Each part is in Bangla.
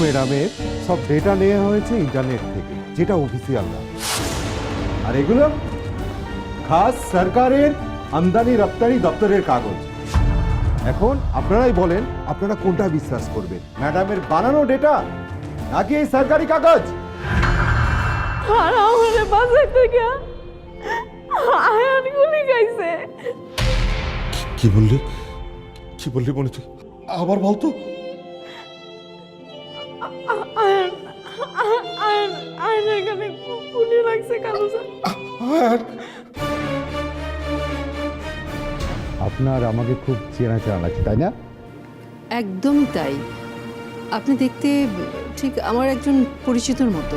ম্যাডামের। সব ডেটা নেওয়া হয়েছে ইন্টারনেট থেকে যেটা অফিসিয়াল না। আর এগুলো খাস সরকারের আমদানি রপ্তানি দপ্তরের কাগজ। এখন আপনারাই বলেন আপনারা কোনটা বিশ্বাস করবেন? ম্যাডামের বানানো ডেটা নাকি এই সরকারি কাগজ? কি বললি? কি বললি মনে তুই আবার বলতো? গানে গুলি লাগছে কালো স্যার আপনার আমাকে খুব চেনা চেনা লাগছে তাই না? একদমই তাই। আপনি দেখতে ঠিক আমার একজন পরিচিতর মতো।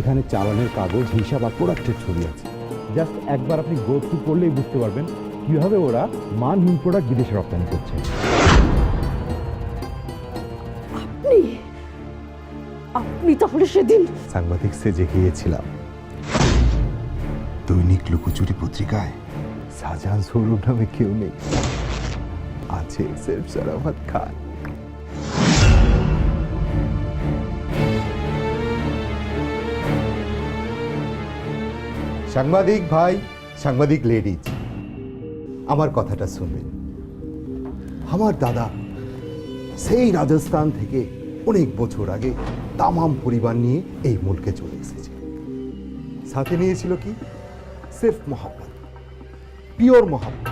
এখানে চালানের কাগজ হিসাব আর প্রোডাক্টের ছবি আছে। জাস্ট একবার আপনি গো থ্রু করলেই বুঝতে পারবেন কীভাবে ওরা মানহীন প্রোডাক্ট বিদেশে রপ্তানি করছে। আপনি তাহলে সেদিন সাংবাদিক সেজে গিয়েছিলাম। দৈনিক লুকোচুরি পত্রিকায় শাহজাহান সৌরভ নামে কেউ নেই। আছে সেফ সারাফাত খান। সাংবাদিক ভাই, সাংবাদিক লেডিজ, আমার কথাটা শুনবেন। আমার দাদা সেই রাজস্থান থেকে অনেক বছর আগে তামাম পরিবার নিয়ে এই মুলকে চলে এসেছে সাথে নিয়েছিল কি সির্ফ মোহাম্মত পিওর মোহাম্মত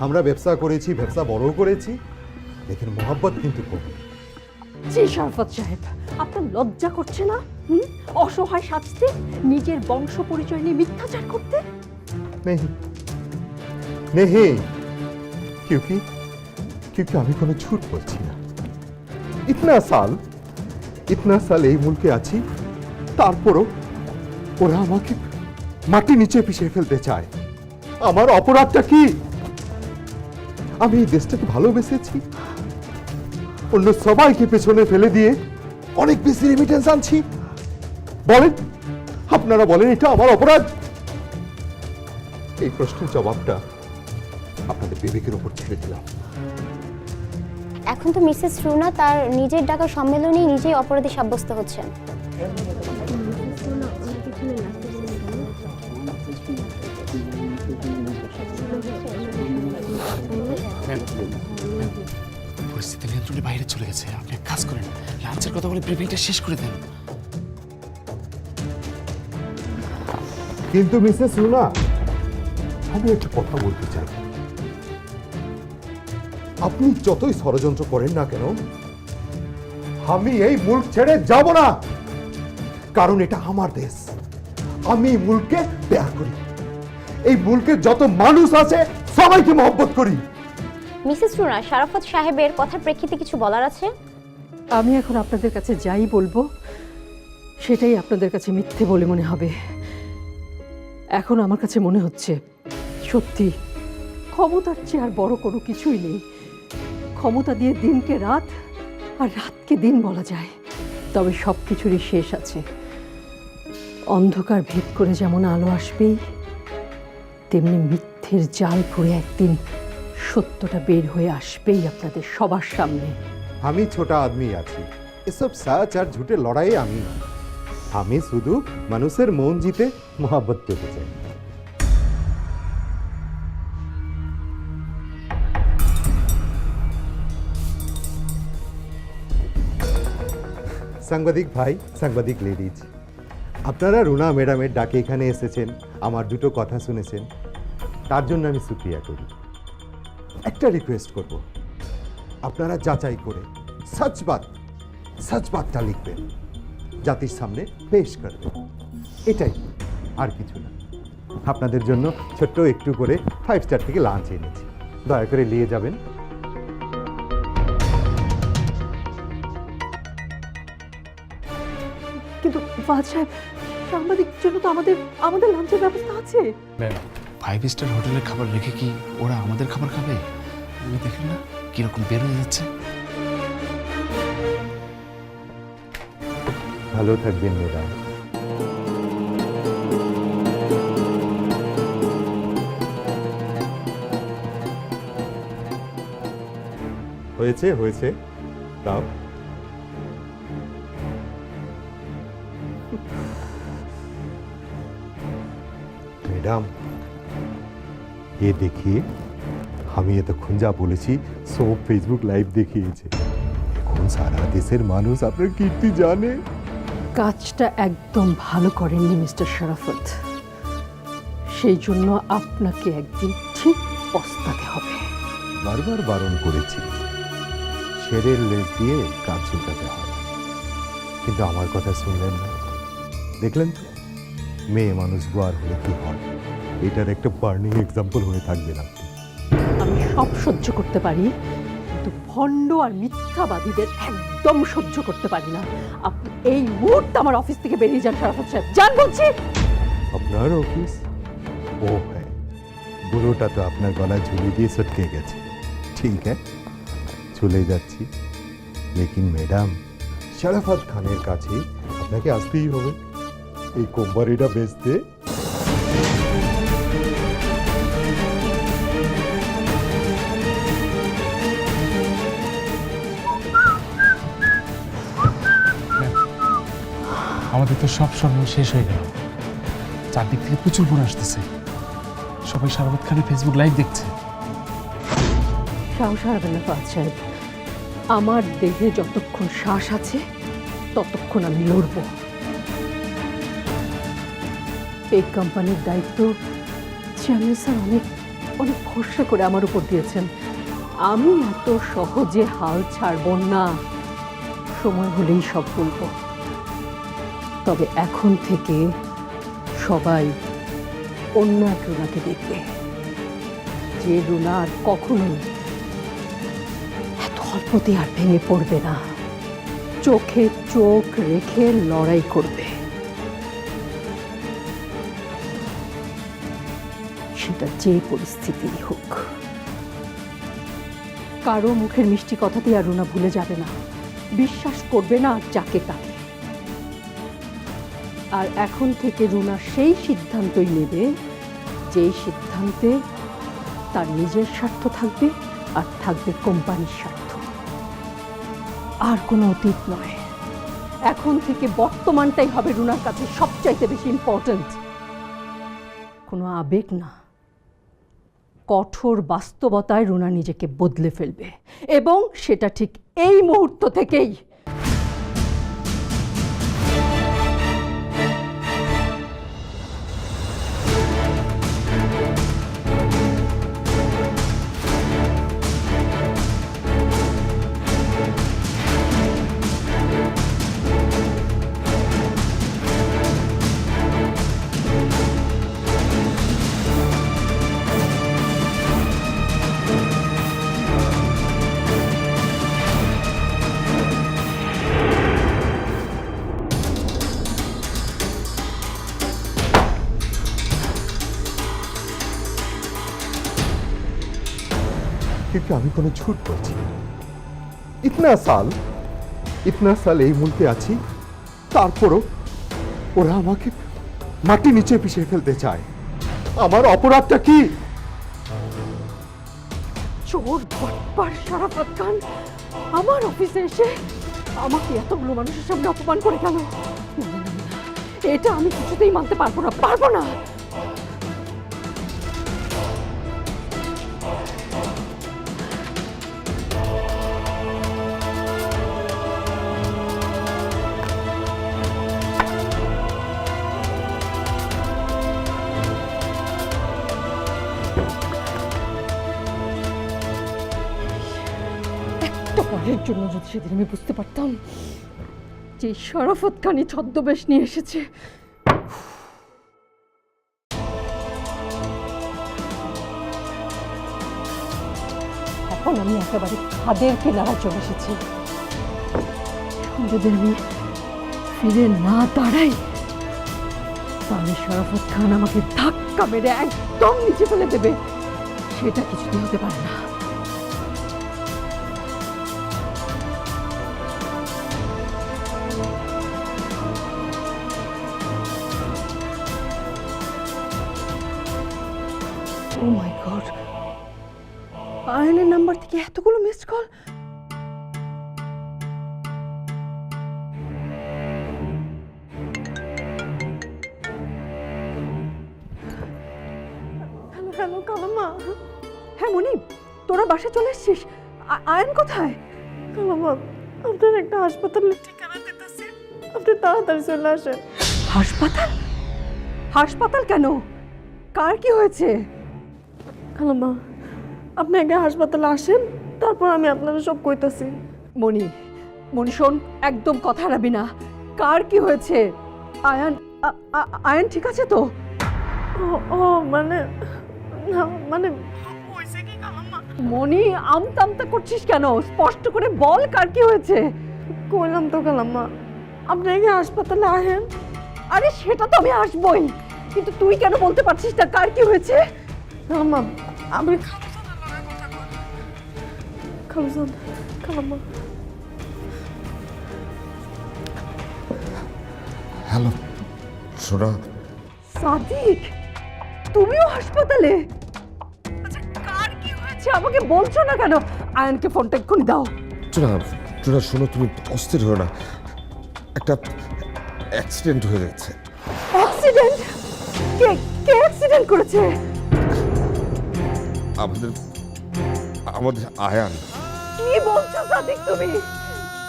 আমরা ব্যবসা করেছি ব্যবসা বড় করেছি লেকিন মোহাম্মত কিন্তু কম জি শরফত সাহেব আপনার লজ্জা করছে না হুম অসহায় সাজতে নিজের বংশ পরিচয় নিয়ে মিথ্যাচার করতে नहीं नहीं क्योंकि क्योंकि আমি কোনো ঝুট বলছি না ইতনা সাল ইতনা সাল এই মুলকে আছি, তারপরও ওরা আমাকে মাটি নিচে পিছিয়ে ফেলতে চায়। আমার অপরাধটা কি? আমি এই দেশটাকে ভালোবেসেছি। অন্য সবাইকে পেছনে ফেলে দিয়ে অনেক বেশি রেমিটেন্স আনছি। বলেন, আপনারা বলেন, এটা আমার অপরাধ? এই প্রশ্নের জবাবটা আপনাদের বিবেকের উপর ছেড়ে দিলাম। এখন তো মিসেস রুনা তার নিজের ডাকা সম্মেলনে নিজেই অপরাধী সাব্যস্ত হচ্ছেন। পরিস্থিতি নিয়ন্ত্রণের বাইরে চলে গেছে। আপনি এক কাজ করেন লাঞ্চের কথা বলে ব্রিফিংটা শেষ করে দেন। কিন্তু মিসেস রুনা আমি একটা কথা বলতে চাই। আপনি যতই ষড়যন্ত্র করেন না কেন আমি এই মুল্ক ছেড়ে যাব না। কারণ এটা আমার দেশ। আমি এই মুলকে প্যার করি। এই মুলকে যত মানুষ আছে সবাইকে মহব্বত করি। মিসেস রুনা শারাফত সাহেবের কথার প্রেক্ষিতে কিছু বলার আছে? আমি এখন আপনাদের কাছে যাই বলব সেটাই আপনাদের কাছে মিথ্যে বলে মনে হবে। এখন আমার কাছে মনে হচ্ছে সত্যি ক্ষমতার চেয়ে আর বড় কোনো কিছুই নেই। ক্ষমতা দিয়ে দিনকে রাত আর রাতকে দিন বলা যায়। তবে সব কিছুরই শেষ আছে। অন্ধকার ভেদ করে যেমন আলো আসবেই, তেমনি মিথ্যের জাল ফুঁড়ে একদিন সত্যটা বের হয়ে আসবেই আপনাদের সবার সামনে। আমি ছোটা আদমি আছি। এসব সাচ আর ঝুটে লড়াই আমি। আমি শুধু মানুষের মন জিতে মোহাব্বত পেতে চাই সাংবাদিক ভাই, সাংবাদিক লেডিজ। আপনারা রুনা ম্যাডামের ডাকে এখানে এসেছেন, আমার দুটো কথা শুনেছেন। তার জন্য আমি সুক্রিয়া করি। একটা রিকোয়েস্ট করব। আপনারা যাচাই করে সচ বাত সচ বাতটা লিখবেন। জাতির সামনে পেশ করবেন। এটাই আর কিছু না। আপনাদের জন্য ছোট্ট একটু করে ফাইভ স্টার থেকে লাঞ্চ এনেছি। দয়া করে নিয়ে যাবেন। ফাজ সাহেব সাংবাদিক জন্য তো আমাদের আমাদের লাঞ্চের ব্যবস্থা আছে। ফাইভ স্টার হোটেলের খাবার রেখে কি ওরা আমাদের খাবার খাবে? ওই দেখেন না কীরকম বের হয়ে যাচ্ছে। ভালো থাকবেন ম্যাডাম। হয়েছে হয়েছে। দাও। ম্যাডাম এ দেখিয়ে আমি এতক্ষণ যা বলেছি সব ফেসবুক লাইভ দেখিয়েছে এখন সারা দেশের মানুষ আপনার কীর্তি জানে কাজটা একদম ভালো করেননি মিস্টার শরাফত সেই জন্য আপনাকে একদিন ঠিক পস্তাতে হবে বারবার বারণ করেছি শেরের লেজ দিয়ে কাজ চুলকাতে হয় কিন্তু আমার কথা শুনলেন না দেখলেন তো মেয়ে মানুষ গোয়ার হলে কি হয়? এটার একটা বার্নিং এক্সাম্পল হয়ে থাকবেন আপনি আমি সব সহ্য করতে পারি কিন্তু ভণ্ড আর মিথ্যাবাদীদের একদম সহ্য করতে পারি না। আপনি এই মুহূর্তে আমার অফিস থেকে বেরিয়ে যান শরাফত সাহেব। যান বলছি। আপনার অফিস ও হ্যাঁ। বুড়োটা তো আপনার গলায় ঝুলি দিয়ে সটকে গেছে। ঠিক হ্যাঁ? চলে যাচ্ছি। লেকিন ম্যাডাম শরাফত খানের কাছে আপনাকে আসতেই হবে। এই কোম্পানিটা বেচতে? আমাদের তো সব স্বর্ণ শেষ হয়ে গেল। চারদিক থেকে প্রচুর ফোন আসতেছে। সবাই শারবত খানের ফেসবুক লাইভ দেখছে। সাহস হারাবেন না ফাজ সাহেব আমার দেহে যতক্ষণ শ্বাস আছে ততক্ষণ আমি লড়ব। এই কোম্পানির দায়িত্ব চেয়ারম্যান স্যার অনেক অনেক ভরসা করে আমার উপর দিয়েছেন। আমি এত সহজে হাল ছাড়ব না। সময় হলেই সব বলব। তবে এখন থেকে সবাই অন্য এক রুনাকে দেখবে। যে রুনা আর কখনোই এত অল্পতে আর ভেঙে পড়বে না। চোখে চোখ রেখে লড়াই করবে। যে পরিস্থিতি হোক। কারও মুখের মিষ্টি কথাতেই আর রুনা ভুলে যাবে না। বিশ্বাস করবে না আর যাকে তাকে। আর এখন থেকে রুনা সেই সিদ্ধান্তই নেবে, যেই সিদ্ধান্তে তার নিজের স্বার্থ থাকবে আর থাকবে কোম্পানির স্বার্থ। আর কোনো অতীত নয়। এখন থেকে বর্তমানটাই হবে রুনার কাছে সবচাইতে বেশি ইম্পর্ট্যান্ট কোনো আবেগ না। কঠোর বাস্তবতায় রুনা নিজেকে বদলে ফেলবে। এবং সেটা ঠিক এই মুহূর্ত থেকেই क्योंकि আমি কোনো ঝুট বলছি না ইতনা সাল ইতনা সাল এই মুলকে আছি তারপরও ওরা আমাকে মাটি নিচে পিছিয়ে ফেলতে চায় আমার অপরাধটা কি চোর ভটপার সারাফত খান আমার অফিসে এসে আমাকে এতগুলো মানুষের সামনে অপমান করে গেল না, না, না, না, এটা আমি কিছুতেই মানতে পারবো না পারবো না পরের জন্য যদি সেদিন আমি বুঝতে পারতাম যে শরাফত খানি ছদ্মবেশ নিয়ে এসেছে। এখন আমি একেবারে খাদের কিনারা চলে এসেছি। যদি আমি ফিরে না দাঁড়াই, তাহলে শরাফত খান আমাকে ধাক্কা মেরে একদম নিচে ফেলে দেবে। সেটা কিছুতেই হতে পারে না। ও মাই গড আয়নের নাম্বার থেকে এতগুলো মিসড কল হ্যালো কালামা হ্যাঁ মনিব তোরা বাসা চলে এসছিস। আয়ন কোথায়? কালামা আপনার একটা হাসপাতালের ঠিকানা দিতেছি। আপনি তাড়াতাড়ি চলে আসেন। হাসপাতাল? হাসপাতাল কেন? কার কি হয়েছে? কালামা আপনি আগে হাসপাতালে আসেন তারপর আমি আপনারা সব কইতাছি। মনি মনি শোন একদম কথা হারাবি না। কার কি হয়েছে? আয়ান আ- আ- আয়ান ঠিক আছে তো? ও ও মানে না মানে হয়েছে কি কালামা মনি আমতা আমতা করছিস কেন? স্পষ্ট করে বল কার কি হয়েছে। কইলাম তো কালাম্মা আপনি আগে হাসপাতালে আহেন। আরে সেটা তো আমি আসবই কিন্তু তুই কেন বলতে পারছিস না কার কি হয়েছে? কালাম্মা আমি খালুজান কালাম্মা হ্যালো সোনা সাদিক তুমিও হাসপাতালে? আচ্ছা কার কি হয়েছে? আমাকে বলছো না কেন? আয়নকে ফোনটা এক্ষুনি দাও। চুনা চুনা শোনো তুমি অস্থির হো না। একটা অ্যাক্সিডেন্ট হয়ে যাচ্ছে। অ্যাক্সিডেন্ট কে কে অ্যাক্সিডেন্ট করেছে? আমাদের আমাদের আয়ান। কি বলছো সাদিক তুমি?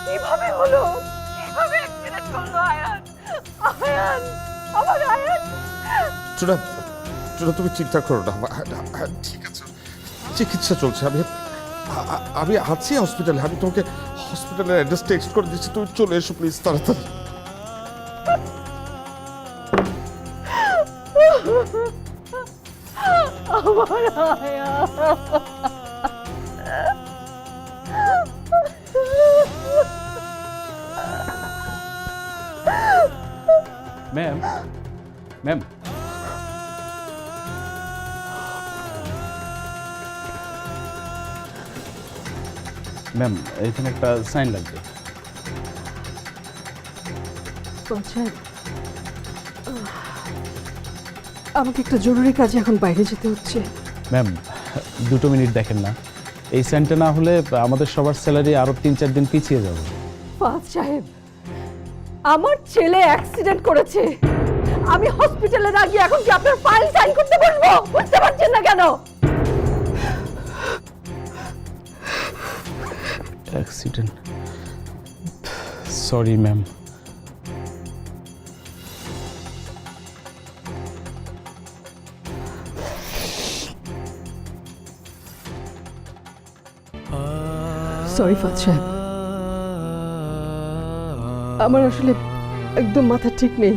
কীভাবে হলো? কীভাবে অ্যাক্সিডেন্ট করল আয়ান। আয়ান আমার আয়ান। চুনা চুনা তুমি চিন্তা করো না। আমা- আ- ঠিক আছে। চিকিৎসা চলছে। আমি আমি আছি হসপিটালে আমি তোমাকে হসপিটালের অ্যাড্রেস টেক্সট করে দিচ্ছি। তুমি চলে এসো প্লিজ তাড়াতাড়ি। আমার আয়ান। ম্যাম ম্যাম ম্যাম এখানে একটা সাইন লাগবে। আমাকে একটা জরুরি কাজে এখন বাইরে যেতে হচ্ছে। ম্যাম দুটো মিনিট দেখেন না। এই সাইনটা না হলে আমাদের সবার স্যালারি আরও তিন চার দিন পিছিয়ে যাবে। ফাজ সাহেব আমার ছেলে অ্যাক্সিডেন্ট করেছে। আমি হসপিটালে না গিয়ে এখন কি আপনার ফাইল সাইন করতে বসবো? বুঝতে পারছেন না কেন? অ্যাক্সিডেন্ট। Sorry ma'am. সরি ফাজ সাহেব আমার আসলে একদম মাথা ঠিক নেই।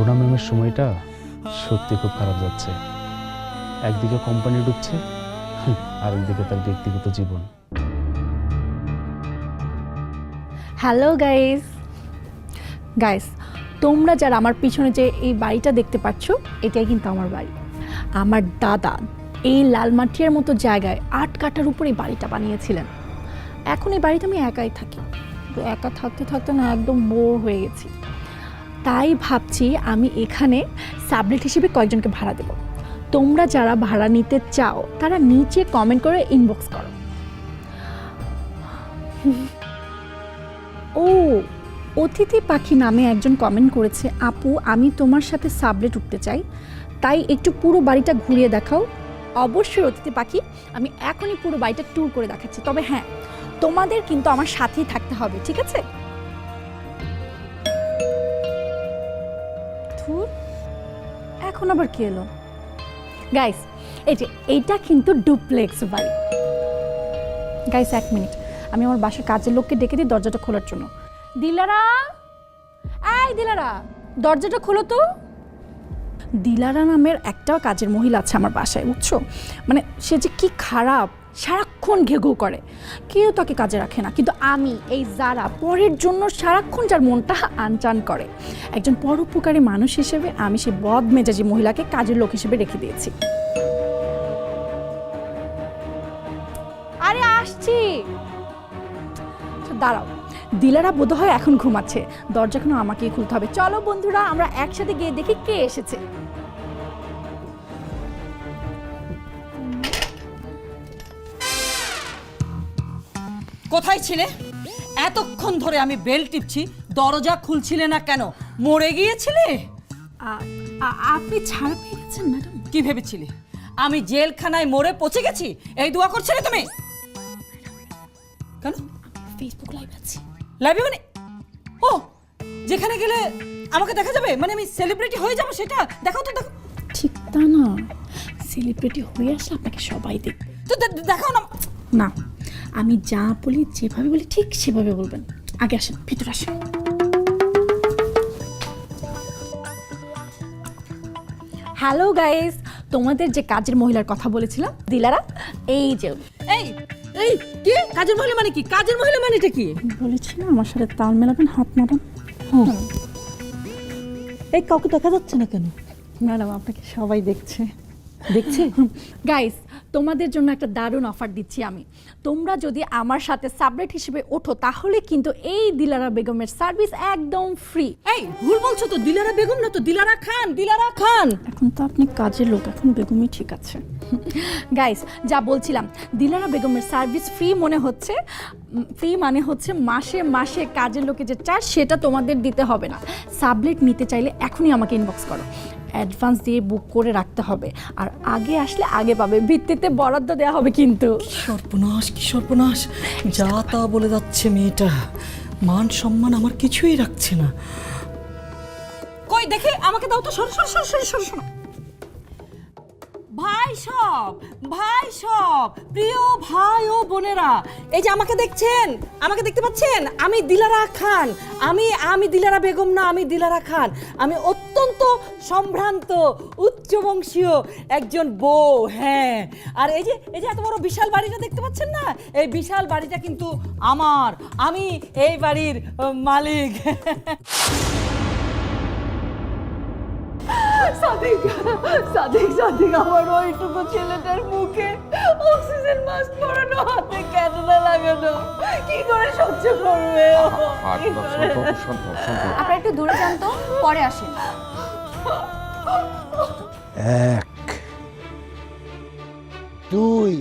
রোনা ম্যামের সময়টা সত্যি খুব খারাপ যাচ্ছে। একদিকে কোম্পানি ডুবছে, আরেকদিকে তার ব্যক্তিগত জীবন। হ্যালো গাইস গাইস তোমরা যারা আমার পিছনে যে এই বাড়িটা দেখতে পাচ্ছ, এটাই কিন্তু আমার বাড়ি। আমার দাদা এই লাল লালমাটিয়ার মতো জায়গায় আট কাটার উপর বাড়িটা বানিয়েছিলেন। এখন এই বাড়িতে আমি একাই থাকি। একা থাকতে থাকতে না, একদম বোর হয়ে গেছি। তাই ভাবছি আমি এখানে সাবলেট হিসেবে কয়েকজনকে ভাড়া দেব। তোমরা যারা ভাড়া নিতে চাও, তারা নিচে কমেন্ট করে ইনবক্স করো। ও, অতিথি পাখি নামে একজন কমেন্ট করেছে, আপু, আমি তোমার সাথে সাবলেট উঠতে চাই, তাই একটু পুরো বাড়িটা ঘুরিয়ে দেখাও। অবশ্যই অতিথি পাখি, আমি এখনই পুরো বাড়িটা ট্যুর করে দেখাচ্ছি। তবে হ্যাঁ তোমাদের কিন্তু আমার সাথেই থাকতে হবে, ঠিক আছে? ধুর এখন আবার কি এলো? গাইস এই যে এইটা কিন্তু ডুপ্লেক্স বাড়ি গাইস এক মিনিট আমি আমার বাসার কাজের লোককে ডেকে দিই দরজাটা খোলার জন্য। দিলারা! এই দিলারা! দরজাটা খোলো তো। দিলারা নামের একটা কাজের মহিলা আছে আমার বাসায়, বুঝছ? মানে সে যে কি খারাপ। সারাক্ষণ ঘেঘু করে। কেউ তাকে কাজে রাখে না। কিন্তু আমি, এই যারা পরের জন্য সারাক্ষণ যার মনটা আনচান করে, একজন পরোপকারী মানুষ হিসেবে আমি সেই বদ মেজাজি মহিলাকে কাজের লোক হিসেবে রেখে দিয়েছি। আরে, আসছি। দাঁড়াও। দিলারা বোধহয় এখন ঘুমাচ্ছে। দরজা এখন আমাকেই খুলতে হবে। চলো বন্ধুরা, আমরা একসাথে গিয়ে দেখি কে এসেছে। কোথায় ছিলে? এতক্ষণ ধরে আমি বেল টিপছি দরজা খুলছিলে না কেন? মরে গিয়েছিলে? আ- আ- আপনি ছাড় পেয়ে গেছেন ম্যাডাম। কি ভেবেছিলে? আমি জেলখানায় মরে পচে গেছি? এই দোয়া করছিলে তুমি? কেন? ফেসবুক লাইভ আছি। লাইভে মানে? ও যেখানে গেলে আমাকে দেখা যাবে? মানে আমি সেলিব্রিটি হয়ে যাব সেটা? দেখাও তো দেখো ঠিক তা না। সেলিব্রিটি হয়ে আসলে আপনাকে সবাই দেখবে। তো দে- দেখাও না। না। আমি যা বলি যেভাবে বলি ঠিক সেভাবে বলবেন। আগে আসেন ভিতরে আসেন। হ্যালো গাইস তোমাদের যে কাজের মহিলার কথা বলেছিলাম দিলারা এই যে এই এই কি? কাজের মহিলা মানে কি? কাজের মহিলা মানেটা কি? বলেছি না আমার সাথে তাল মেলাবেন হাত মারান এই কাউকে দেখা যাচ্ছে না কেন? ম্যাডাম আপনাকে সবাই দেখছে। দেখছে? গাইস তোমাদের জন্য একটা দারুণ অফার দিচ্ছি আমি। তোমরা যদি আমার সাথে সাবলেট হিসেবে ওঠো তাহলে কিন্তু এই দিলারা বেগমের সার্ভিস একদম ফ্রি এই ভুল বলছো তো দিলারা বেগম না তো দিলারা খান দিলারা খান। এখন তো আপনি কাজের লোক এখন বেগমই ঠিক আছে। গাইস যা বলছিলাম দিলারা বেগমের সার্ভিস ফ্রি মনে হচ্ছে ফ্রি মানে হচ্ছে মাসে মাসে কাজের লোকে যে চার্জ সেটা তোমাদের দিতে হবে না। সাবলেট নিতে চাইলে এখনই আমাকে ইনবক্স করো। অ্যাডভান্স দিয়ে বুক করে রাখতে হবে। আর আগে আসলে আগে পাবে। ভিত্তিতে বরাদ্দ দেওয়া হবে কিন্তু। সর্বনাশ, কি সর্বনাশ। যা তা বলে যাচ্ছে মেয়েটা। মান সম্মান আমার কিছুই রাখছে না। কই দেখে আমাকে দাও তো, সর সর সর সর সর ভাই সব ভাই সব, প্রিয় ভাই ও বোনেরা, এই যে আমাকে দেখছেন, আমাকে দেখতে পাচ্ছেন? আমি দিলারা খান, আমি আমি দিলারা বেগম না, আমি দিলারা খান। আমি অত্যন্ত সম্ভ্রান্ত, উচ্চবংশীয় একজন বউ হ্যাঁ। আর এই যে এই যে এত বড় বিশাল বাড়িটা দেখতে পাচ্ছেন না? এই বিশাল বাড়িটা কিন্তু আমার, আমি এই বাড়ির মালিক। সাদিক সাদিক সাদিক আমার ওইটুকু ছেলেটার মুখে অক্সিজেন মাস্ক পরানো হাতে ক্যানেলা লাগানো কি করে সহ্য করবে ও? কি করে? আপনারা একটু দূরে যান তো পরে আসেন এক দুই